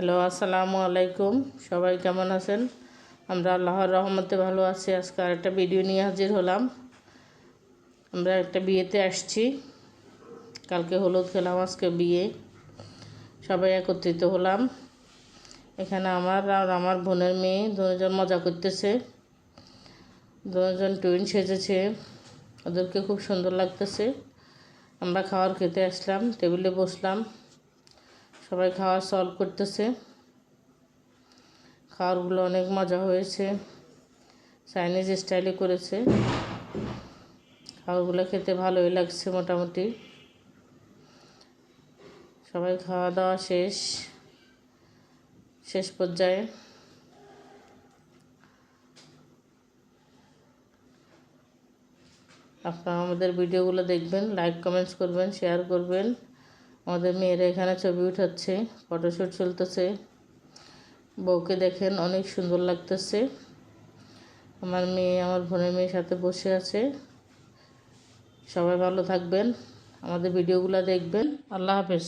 Hello, আসসালামু আলাইকুম। সবাই কেমন আছেন? আমরা আল্লাহর রহমতে ভালো আছি। আজকে আর একটা ভিডিও নিয়ে হাজির হলাম। আমরা একটা বিয়েতে আসছি। কালকে হলুদ খেলাম, আজকে বিয়ে। সবাই একত্রিত হলাম। এখানে আমার আর আমার বোনের মেয়ে দুজন মজা করতেছে। দুজন টুইন সেজেছে। ওদেরকে খুব সুন্দর লাগতেছে। আমরা খাওয়ার খেতে আসলাম, টেবিলে বসলাম। সবাই খাওয়া সলভ করতেছে। খাওয়ারগুলো অনেক মজা হয়েছে। চাইনিজ স্টাইলে করেছে। খাবারগুলো খেতে ভালোই লাগছে মোটামুটি। সবাই খাওয়া দাওয়া শেষ। শেষ পর্যায়ে। আপনারা আমাদের ভিডিওগুলো দেখবেন লাইক কমেন্টস করবেন শেয়ার করবেন। আমাদের মেয়েরা এখানে ছবি উঠাচ্ছে ফটোশ্যুট চলতেছে। বউকে দেখেন অনেক সুন্দর লাগতেছে। আমার মেয়ে, আমার বোনের মেয়ের সাথে বসে আছে। সবাই ভালো থাকবেন, আমাদের ভিডিওগুলো দেখবেন। আল্লাহ হাফেজ।